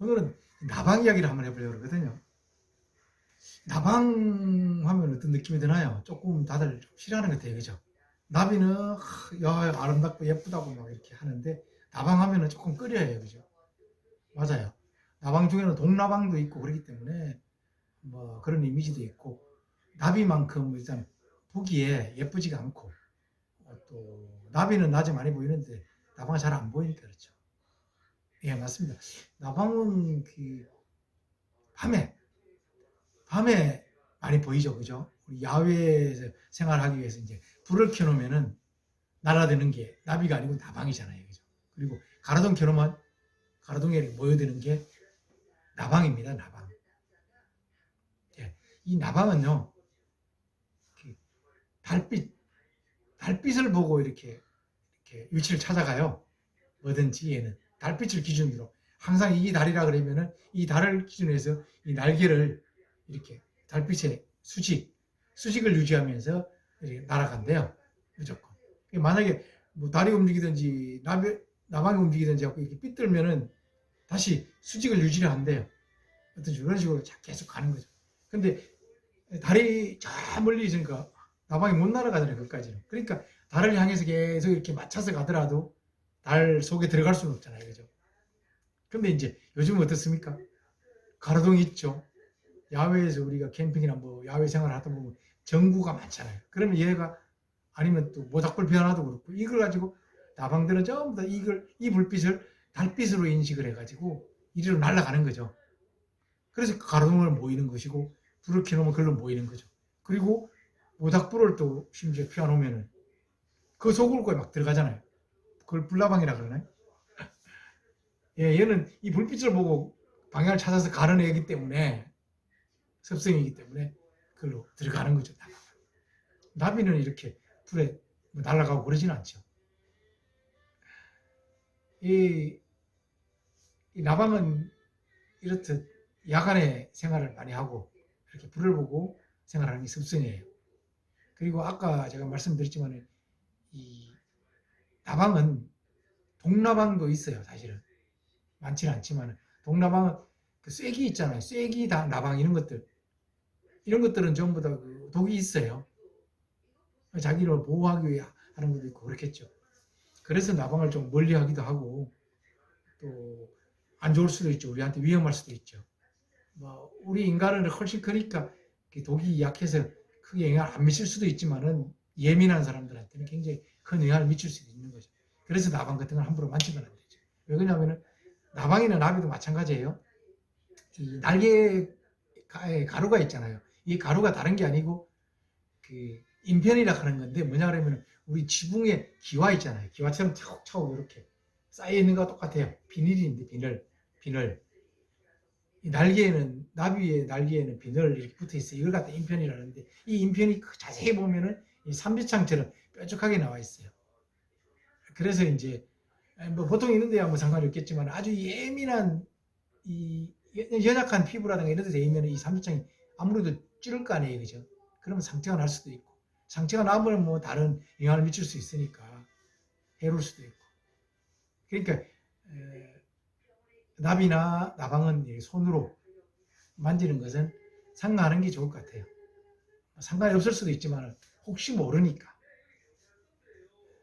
오늘은 나방 이야기를 한번 해보려고 그러거든요. 나방 하면 어떤 느낌이 드나요? 조금 다들 좀 싫어하는 것 같아요. 그죠? 나비는 하, 야, 아름답고 예쁘다고 막 이렇게 하는데 나방 하면은 조금 꺼려해요. 그죠? 맞아요. 나방 중에는 동나방도 있고 그렇기 때문에 뭐 그런 이미지도 있고 나비만큼 일단 보기에 예쁘지가 않고 어, 또 나비는 낮에 많이 보이는데 나방은 잘 안 보이니까 그렇죠. 예, 맞습니다. 나방은 그 밤에 밤에 많이 보이죠, 그죠? 야외에서 생활하기 위해서 이제 불을 켜놓으면은 날아드는 게 나비가 아니고 나방이잖아요, 그죠? 그리고 가로등 켜놓으면 가로등에 모여드는 게 나방입니다, 나방. 예, 이 나방은요, 그 달빛, 달빛을 보고 이렇게 이렇게 위치를 찾아가요. 뭐든지 얘는 달빛을 기준으로. 항상 이 달이라 그러면은 이 달을 기준으로 해서 이 날개를 이렇게 달빛의 수직 수직을 유지하면서 날아간대요. 무조건. 만약에 뭐 달이 움직이든지 나비, 나방이 움직이든지 하고 이렇게 삐뚤면은 다시 수직을 유지를 한대요. 어떤 이런 식으로 계속 가는 거죠. 근데 달이 저 멀리 있으니까 나방이 못 날아가잖아요 그까지는. 그러니까 달을 향해서 계속 이렇게 맞춰서 가더라도 달 속에 들어갈 수는 없잖아요 그죠 근데 이제 요즘은 어떻습니까 가로등이 있죠 야외에서 우리가 캠핑이나 뭐 야외 생활을 하다 보면 전구가 많잖아요. 그러면 얘가 아니면 또 모닥불 변화도 그렇고 이걸 가지고 나방들은 전부 다 이걸 이 불빛을 달빛으로 인식을 해가지고 이리로 날아가는 거죠. 그래서 가로등을 모이는 것이고 불을 켜놓으면 그걸로 모이는 거죠. 그리고 모닥불을 또 심지어 피워놓으면은 그 속으로 막 들어가잖아요. 그걸 불나방이라 그러나요? 예, 얘는 이 불빛을 보고 방향을 찾아서 가려내기 때문에 습성이기 때문에 그걸로 들어가는 거죠. 나비는, 이렇게 불에 뭐 날아가고 그러지는 않죠. 이, 이 나방은 이렇듯 야간에 생활을 많이 하고 이렇게 불을 보고 생활하는 게 습성이에요. 그리고 아까 제가 말씀드렸지만 이 나방은 동나방도 있어요. 사실은 많지는 않지만 동나방은 그 쐐기 있잖아요. 쐐기 다 나방 이런 것들 이런 것들은 전부 다 그 독이 있어요. 자기를 보호하기 위해 하는 것도 있고 그렇겠죠. 그래서 나방을 좀 멀리 하기도 하고 또 안 좋을 수도 있죠. 우리한테 위험할 수도 있죠. 뭐 우리 인간은 훨씬 크니까 그 독이 약해서 크게 영향을 안 미칠 수도 있지만은 예민한 사람들한테는 굉장히 큰 영향을 미칠 수도 있는 거죠. 그래서 나방 같은 걸 함부로 만지면 안 되죠. 왜 그러냐면은 나방이나 나비도 마찬가지예요. 이 날개 가루가 있잖아요. 이 가루가 다른 게 아니고 그 인편이라 하는 건데 뭐냐 그러면 우리 지붕에 기와 있잖아요. 기와처럼 차곡차곡 이렇게 쌓여 있는 거와 똑같아요. 비닐인데 비늘, 비늘. 이 날개에는 나비의 날개에는 비늘 이렇게 붙어 있어요. 이걸 갖다 인편이라는데 이 인편이 그 자세히 보면은 이 삼지창처럼 뾰족하게 나와 있어요. 그래서 이제 뭐 보통 있는 데야 뭐 상관이 없겠지만 아주 예민한 이 연약한 피부라든가 이런 데 되면 이 삼지창이 아무래도 찌를 거 아니에요, 그죠? 그러면 상처가 날 수도 있고, 상처가 나면 뭐 다른 영향을 미칠 수 있으니까 해로울 수도 있고. 그러니까 에, 나비나 나방은 손으로 만지는 것은 상가하는 게 좋을 것 같아요. 상관이 없을 수도 있지만 혹시 모르니까